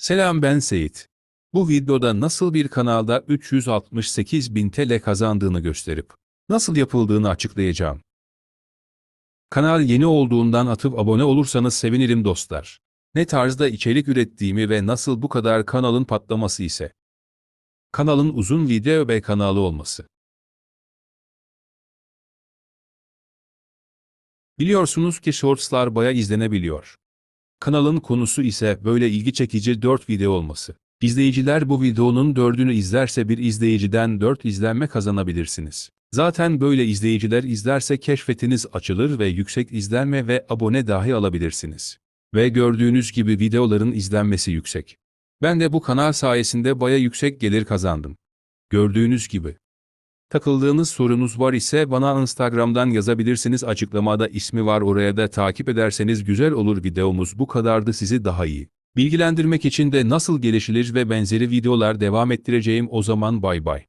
Selam ben Seyit. Bu videoda nasıl bir kanalda 368 bin TL kazandığını gösterip nasıl yapıldığını açıklayacağım. Kanal yeni olduğundan atıp abone olursanız sevinirim dostlar. Ne tarzda içerik ürettiğimi ve nasıl bu kadar kanalın patlaması ise. Kanalın uzun video ve kanalı olması. Biliyorsunuz ki shortslar baya izlenebiliyor. Kanalın konusu ise böyle ilgi çekici 4 video olması. İzleyiciler bu videonun 4'ünü izlerse bir izleyiciden 4 izlenme kazanabilirsiniz. Zaten böyle izleyiciler izlerse keşfetiniz açılır ve yüksek izlenme ve abone dahi alabilirsiniz. Ve gördüğünüz gibi videoların izlenmesi yüksek. Ben de bu kanal sayesinde baya yüksek gelir kazandım. Gördüğünüz gibi. Takıldığınız sorunuz var ise bana Instagram'dan yazabilirsiniz açıklamada ismi var oraya da takip ederseniz güzel olur videomuz bu kadardı sizi daha iyi. Bilgilendirmek için de nasıl gelişilir ve benzeri videolar devam ettireceğim o zaman bay bay.